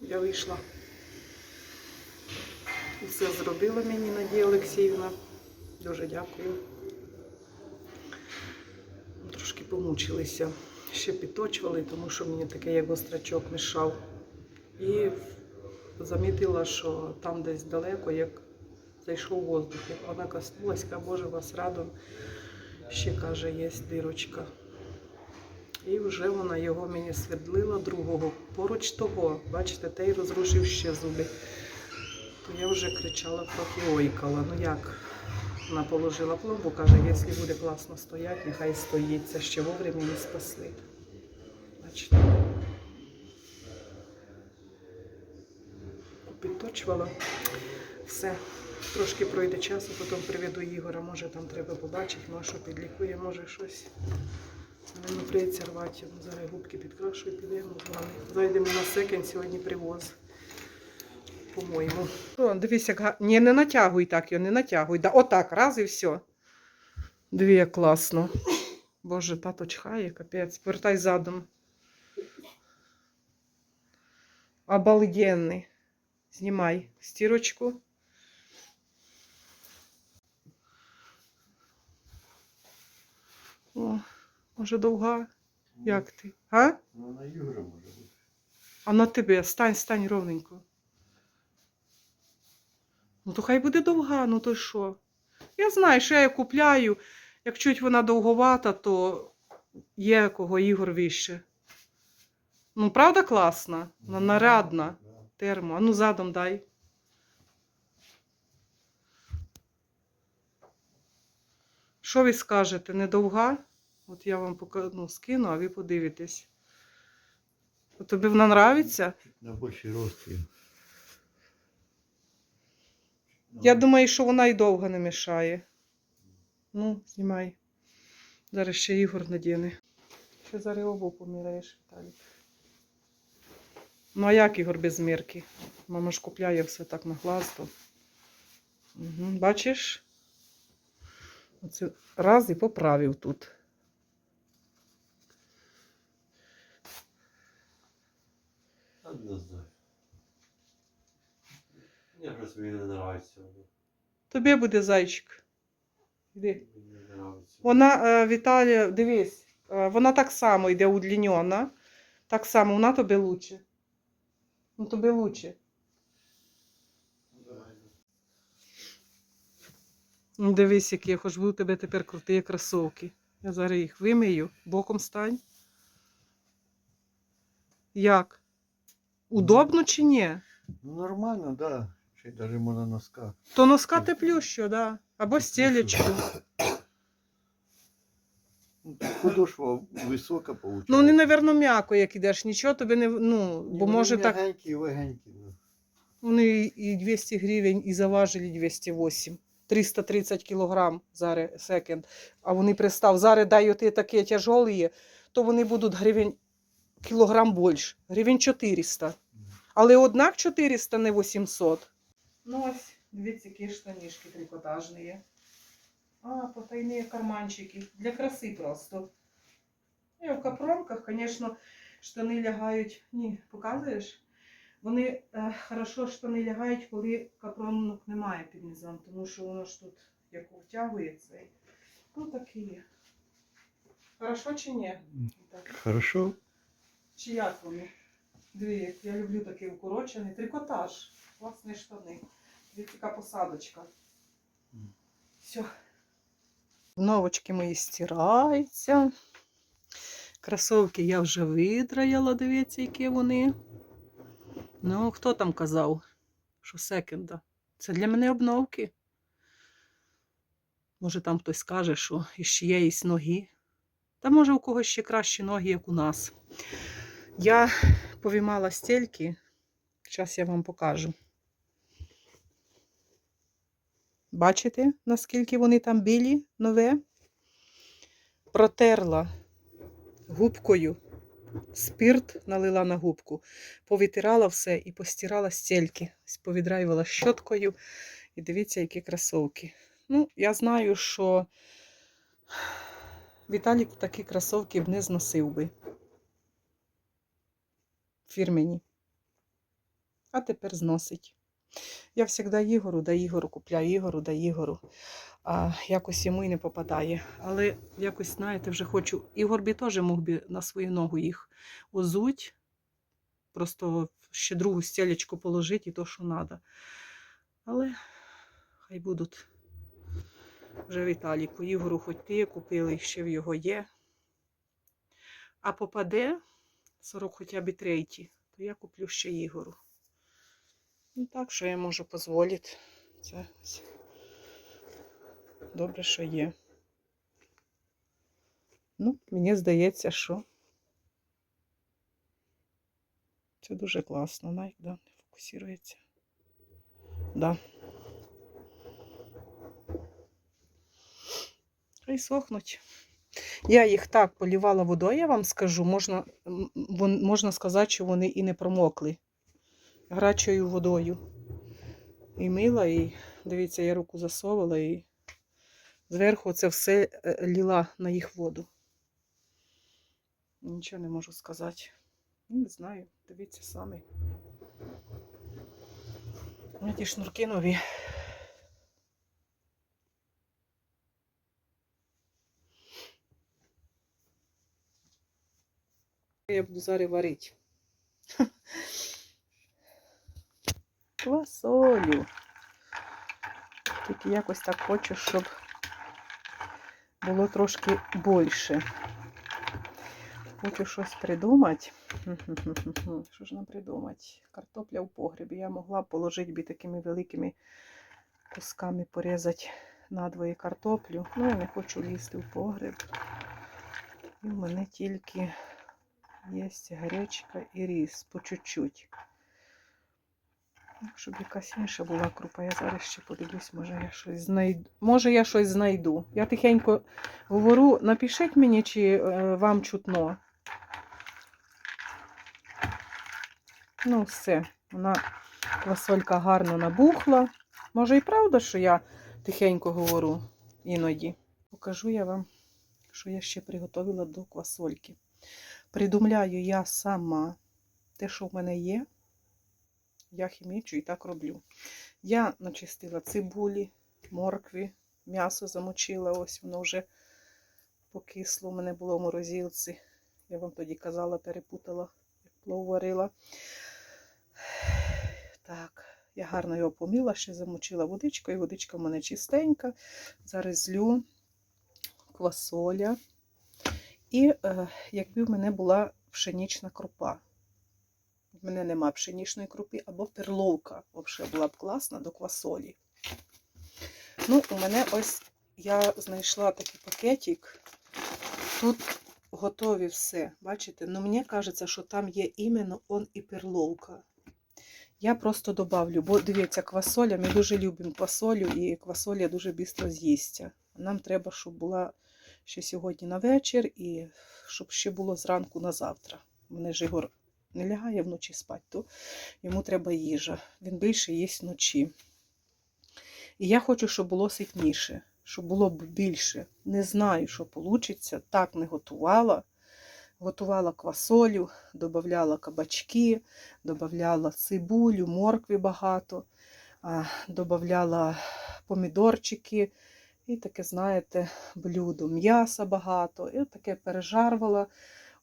я вийшла. Все зробила мені Надія Олексіївна. Дуже дякую. Трошки помучилися. Ще підточували, тому що мені такий як острачок мішав. І замітила, що там десь далеко, як зайшов воздух. Вона коснулась, каже, Боже, вас радом. Ще каже, є дирочка. І вже вона його мені свердлила другого. Поруч того, бачите, той розрушив ще зуби. То я вже кричала, трохи ойкала. Ну як? Вона положила пломбу, каже, якщо буде класно стояти, нехай стоїть. Це ще вовремя не спасли. Бачите? Підточувала. Все. Трошки пройде часу, потім приведу Ігора, може там треба побачити, ну що підлікує, може щось. Не прийдеться рвати. Зараз губки підкрашую, підемо з вами. Зайдемо на секонд, сьогодні привоз. По-моєму. Дивись, як Ні, не натягуй так його, не натягуй. Да, отак, раз і все. Дві, як класно. Боже, тато чхає, капець. Повертай задом. Обалденний. Знімай стірочку. О, може довга? Як ти? А? Ну, на Юра може бути. А на тебе стань, стань ровненько. Ну, то хай буде довга, ну то що? Я знаю, що я її купляю. Як чуть вона довговата, то є кого Ігор вище. Ну, правда класна? Вона нарядна. Да. Термо. А ну задом дай. Що ви скажете? Недовга? От я вам пока, ну, скину, а ви подивитесь. От Тобі вона нравиться? На більший рост. є. Я думаю, що вона і довго не мішає. Ну, знімай. Зараз ще Ігор надіне. Ще зараз обув поміряєш, Віталік. Ну, а як Ігор без мірки? Мама ж купляє все так на глаз. То. Угу. Бачиш? Оце раз і поправив тут. Не знаю. Мені просто мені не нравиться. Тобі буде зайчик. Іди. Мені не. Вона, е, Віталія, дивись, е, вона так само йде удлінена. Так само, вона тобі лучше. Ну, тобі лучше. Ну, Дивись, які я хоч би у тебе тепер круті кросовки. Я зараз їх вимию, боком стань. Як? Удобно чи ні? Ну нормально, да. Ще й навіть можна носка. То носка теплющу, да. Або стелечку. Ну, Подошва висока получається. Ну, вони, напевно, м'яко, як ідеш, нічого тобі не. Ну, бо вони може так. легенькі. ну. Вони і 200 гривень, і заважили 208. 330 кілограм зараз секонд. А вони пристав, зараз дай ти такі тяжолі, то вони будуть гривень кілограм більше. Гривень 400. Але однак 400, не 800. Ну ось, дивіться, які штанішки трикотажні. А, потайні карманчики. Для краси просто. І в капронках, звісно, штани лягають. Ні, показуєш? Вони е, хорошо штани лягають, коли капронок немає під низом, тому що воно ж тут як втягується. Ну такі. Хорошо чи ні? Так. Хорошо. Чи як вони? Дві, я люблю такий укорочений. Трикотаж. Класні штани. Дивіться, яка посадочка. Все. Новочки мої стираються. Кросовки я вже видраяла, дивіться, які вони. Ну, хто там казав, що секенда? Це для мене обновки. Може, там хтось скаже, що із чиєїсь ноги. Та може у когось ще кращі ноги, як у нас. Я повімала стільки. Зараз я вам покажу. Бачите, наскільки вони там білі, нове? Протерла губкою. Спирт налила на губку, повитирала все і постирала стільки. Повідраювала щоткою. І дивіться, які кросовки. Ну, я знаю, що Віталік такі кросовки б не зносив би. Фірмені. а тепер зносить. Я завжди Ігору да Ігору купляю, Ігору да Ігору. А якось йому і не попадає. Але якось, знаєте, вже хочу. Ігор би теж мог би на свою ногу їх озуть. Просто ще другу стелечку положити і то, що треба. Але хай будуть вже в Італіку. Ігору хоч ти купили, ще в його є. А попаде 40 хоча б третій, то я куплю ще Ігору. Ну так, що я можу дозволити. Це добре, що є. Ну, мені здається, що це дуже класно, навіть да, не фокусується. Да. Хай сохнуть. Я їх так полівала водою, я вам скажу, можна, можна сказати, що вони і не промокли гарячою водою. І мила, і дивіться, я руку засовувала і зверху це все е, ліла на їх воду. Нічого не можу сказати. Ну, Не знаю, дивіться самі. Ті шнурки нові. Я буду зараз варити. Квасолю. Тільки якось так хочу, щоб було трошки більше. Хочу щось придумати. Що ж нам придумати? Картопля в погребі. Я могла б положити би такими великими кусками порізати надвоє картоплю. Ну, я не хочу лізти в погреб. І в мене тільки є гречка і рис по чуть-чуть. Щоб якась інша була крупа. Я зараз ще подивлюсь, може я щось знайду. Може, я щось знайду. Я тихенько говорю, напишіть мені, чи е, вам чутно. Ну, все. Вона квасолька гарно набухла. Може, і правда, що я тихенько говорю іноді. Покажу я вам, що я ще приготувала до квасольки. Придумляю я сама те, що в мене є. Я хімічу і так роблю. Я начистила цибулі, моркві, м'ясо замочила, ось воно вже покисло. У мене було в морозилці. Я вам тоді казала, перепутала, як плов варила. Так, я гарно його помила, ще замочила водичкою. Водичка в мене чистенька. Зараз квасоля. І е, якби в мене була пшенічна крупа. В мене нема пшенічної крупи, або перловка взагалі була б класна до квасолі. Ну, у мене ось я знайшла такий пакетик. Тут готові все. Бачите? Ну, мені кажеться, що там є іменно он і перловка. Я просто добавлю, бо дивіться, квасоля, ми дуже любимо квасолю, і квасоля дуже швидко з'їсться. Нам треба, щоб була ще сьогодні на вечір, і щоб ще було зранку на завтра. Мене ж Ігор не лягає вночі спати, то йому треба їжа. Він більше їсть вночі. І я хочу, щоб було ситніше, щоб було б більше. Не знаю, що вийде. Так не готувала. Готувала квасолю, додавала кабачки, додавала цибулю, моркви багато, додавала помідорчики. І таке, знаєте, блюдо, м'яса багато. І таке пережарвала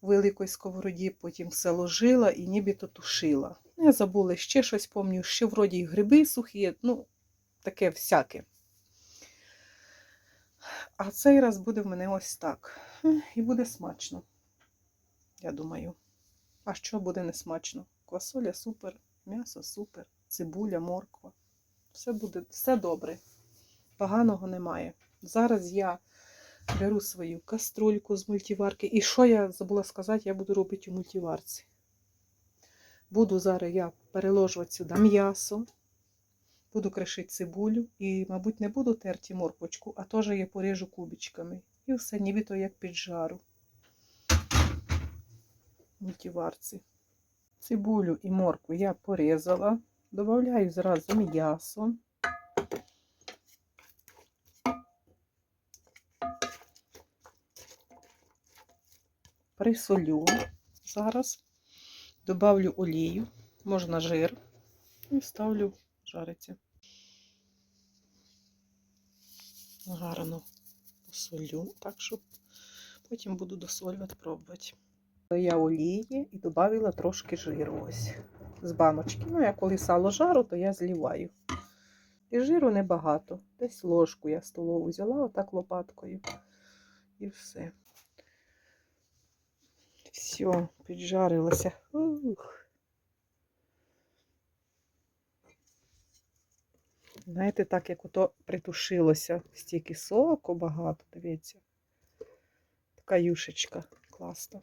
у великій сковороді, потім все ложила і нібито тушила. Ну, Я забула ще щось, пам'ятаю, ще вроді й гриби сухі, ну, таке всяке. А цей раз буде в мене ось так. І буде смачно, я думаю. А що буде не смачно? Квасоля супер, м'ясо супер, цибуля, морква. Все буде, все добре. Поганого немає. Зараз я беру свою каструльку з мультиварки. І що я забула сказати, я буду робити у мультиварці. Буду зараз я переложувати сюди м'ясо, буду кришити цибулю і, мабуть, не буду терти морквочку, а теж я поріжу кубичками. І все нібито як під жару. Мультиварці. Цибулю і моркву я порізала. Добавляю зразу м'ясо. Присолю зараз, добавлю олію, можна жир. І ставлю жариться. Гарно посолю, так щоб потім буду досолювати, пробувати. Я олії і додала трошки жиру ось з баночки. Ну, я коли сало жару, то я зліваю. І жиру небагато. Десь ложку я столову взяла, отак лопаткою. І все. Все, піджарилося. Ух. Знаєте, так як ото притушилося, стільки соку багато, дивіться. Така юшечка класна.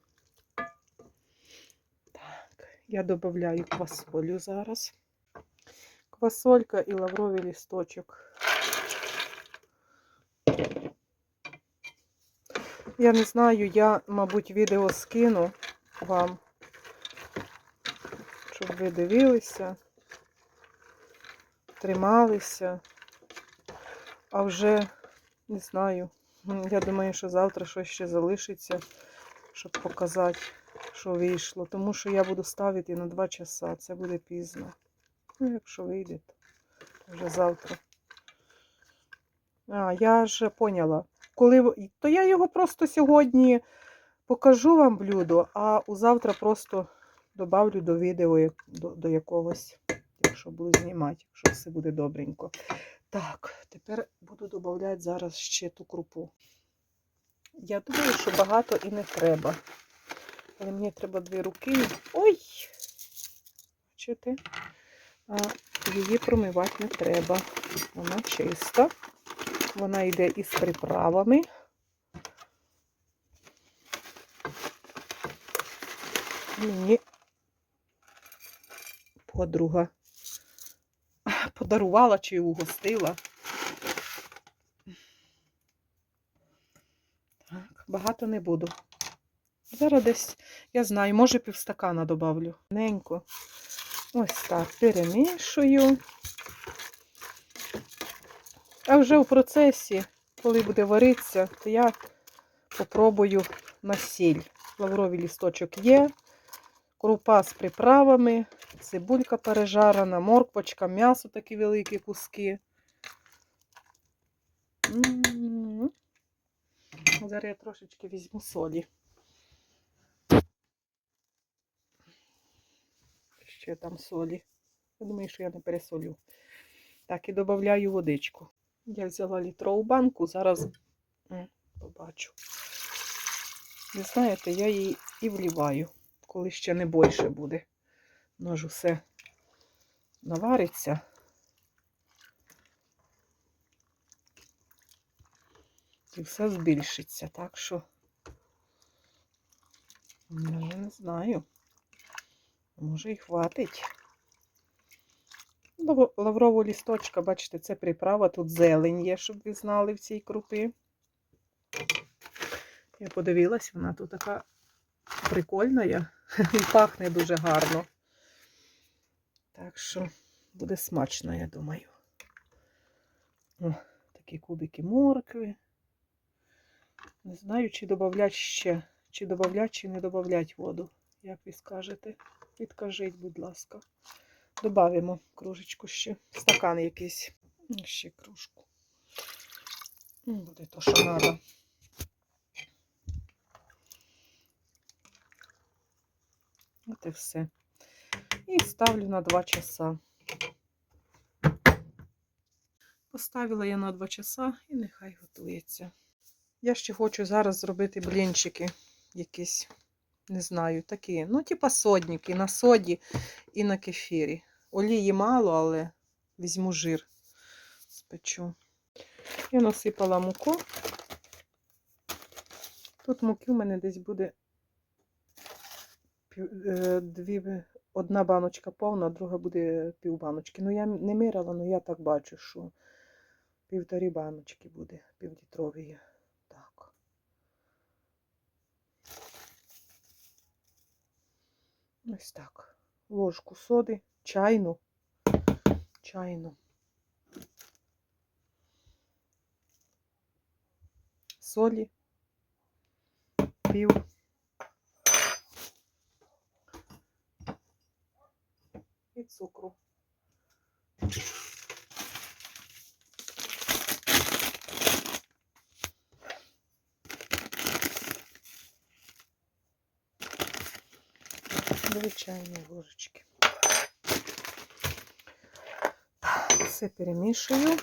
Так, я додаю квасолю зараз. Квасолька і лавровий лісточок. Я не знаю, я, мабуть, відео скину вам, щоб ви дивилися, трималися. А вже не знаю. Я думаю, що завтра щось ще залишиться, щоб показати, що вийшло. Тому що я буду ставити на 2 часа. Це буде пізно. Ну, якщо вийде, то вже завтра. А, я ж поняла. Коли... То я його просто сьогодні покажу вам блюдо, а завтра просто добавлю до відео до, до якогось, якщо буду знімати, якщо все буде добренько. Так, тепер буду додавати зараз ще ту крупу. Я думаю, що багато і не треба. Але мені треба дві руки. Ой! Бачите? Її промивати не треба. Вона чиста. Вона йде із приправами. Мені подруга подарувала чи угостила. Так, багато не буду. Зараз десь, я знаю, може півстакана добавлю. Ненько. Ось так, перемішую. А вже у процесі, коли буде варитися, то я попробую на сіль. Лавровий лісточок є, крупа з приправами, цибулька пережарена, морквочка, м'ясо такі великі куски. Зараз я трошечки візьму солі. Ще там солі. Я думаю, що я не пересолю. Так, і додаю водичку. Я взяла літрову банку, зараз побачу. Ви знаєте, я її і вливаю, коли ще не більше буде. Воно ж усе навариться. І все збільшиться, так що ну, я не знаю. Може і хватить. Лав- Лаврового лісточка, бачите, це приправа, тут зелень є, щоб ви знали в цій крупі. Я подивилась, вона тут така прикольна і пахне дуже гарно. Так що буде смачно, я думаю. О, такі кубики моркви. Не знаю, чи додавлять ще, чи додавлять, чи не додавлять воду. Як ви скажете? Підкажіть, будь ласка. Добавимо кружечку ще. Стакан якийсь. Ще кружку. Ну, Буде то, що треба. От і все. І ставлю на 2 часа. Поставила я на 2 часа і нехай готується. Я ще хочу зараз зробити блінчики якісь, не знаю, такі, ну, типа содніки, на соді і на кефірі. Олії мало, але візьму жир, спечу. Я насипала муку. Тут муки в мене десь буде е, дві, одна баночка повна, а друга буде пів баночки. Ну, я не міряла, але я так бачу, що півтори баночки буде, півлітрові. Так. Ось так. Ложку соди, чайну. Чайну. Солі. Пів. І цукру. 4 чайні ложечки. Все перемішую.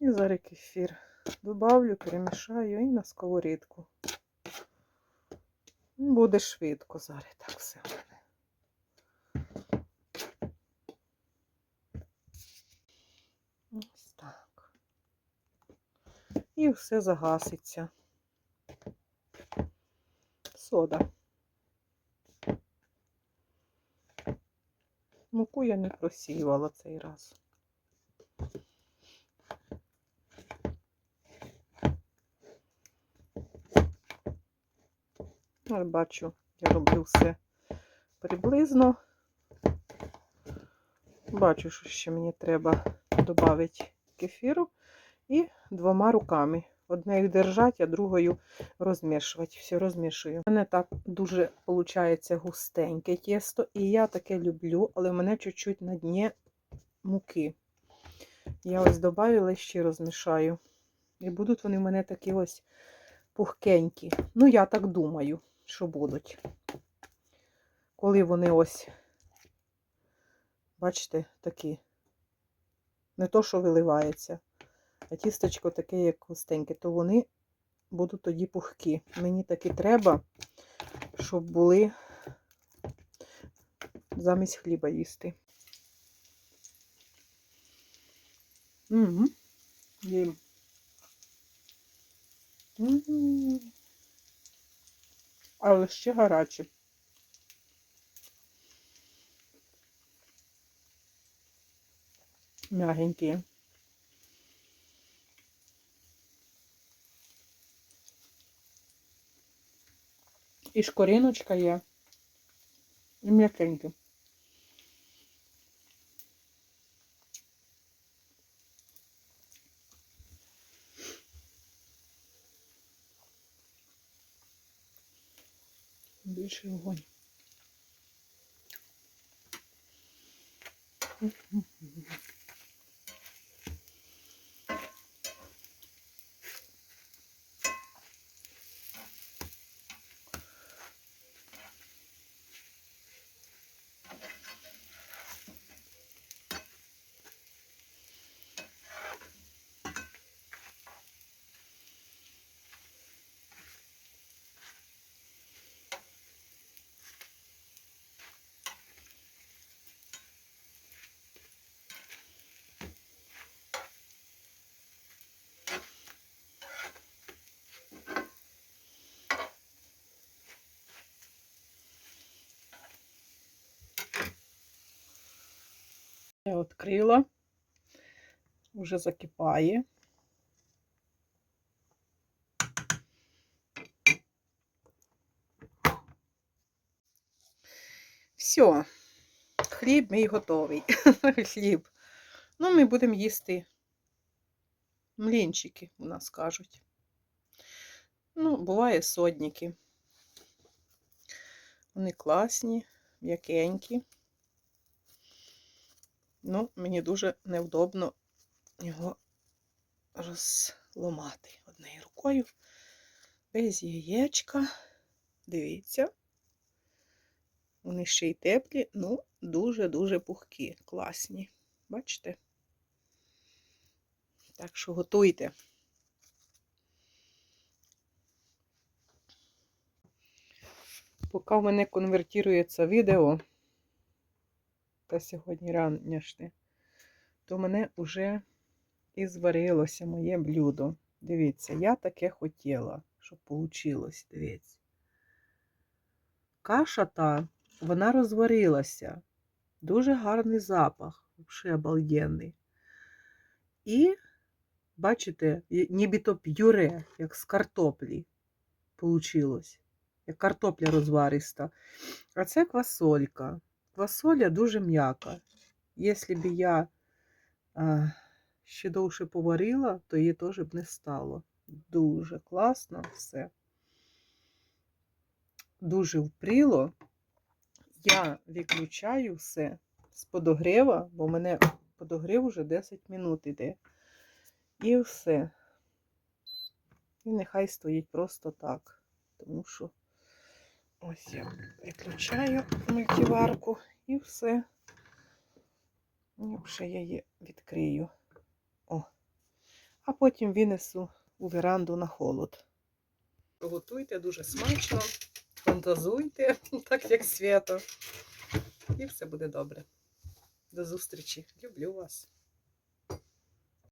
І зараз кефір добавлю, перемішаю і на сковорідку. Буде швидко зараз так все в мене. Ось так. І все загаситься. Сода. Муку я не просіювала цей раз. Я бачу, я роблю все приблизно. Бачу, що ще мені треба додати кефіру і двома руками. Однею держать, а другою розмішувати. Все розмішую. У мене так дуже виходить густеньке тісто, і я таке люблю, але в мене чуть-чуть на дні муки. Я ось додаю, ще розмішаю. І будуть вони в мене такі ось пухкенькі. Ну, я так думаю, що будуть. Коли вони ось, бачите, такі. Не то, що виливається, а тістечко таке, як густеньке, то вони будуть тоді пухкі. Мені таки треба, щоб були замість хліба їсти. Угу. Їм. М. Але ще гарячі. Мягенькі. І шкориночка є. І м'якенькі. Більший вогонь. Я відкрила, вже закипає. Все, хліб мій готовий. Хліб. Ну, ми будемо їсти млінчики, у нас кажуть. Ну, буває содніки. Вони класні, м'якенькі. Ну, мені дуже невдобно його розломати однією рукою. Без яєчка. Дивіться. Вони ще й теплі, ну, дуже-дуже пухкі, класні. Бачите? Так що готуйте. Поки в мене конвертується відео, та сьогодні ранішнє, то мене вже і зварилося моє блюдо. Дивіться, я таке хотіла, щоб вийшло. Дивіться. Каша та, вона розварилася. Дуже гарний запах, взагалі обалденний. І, бачите, нібито п'юре, як з картоплі получилось. Як картопля розвариста. А це квасолька. Квасоля дуже м'яка. Якщо б я а, ще довше поварила, то її теж б не стало. Дуже класно все. Дуже впріло. я виключаю все з подогріва, бо мене подогрів уже 10 минут іде. І все. І нехай стоїть просто так. Тому що ось я виключаю мультиварку і все. Вже я її відкрию. О. А потім винесу у веранду на холод. Готуйте дуже смачно, фантазуйте, так як свято. І все буде добре. До зустрічі. Люблю вас.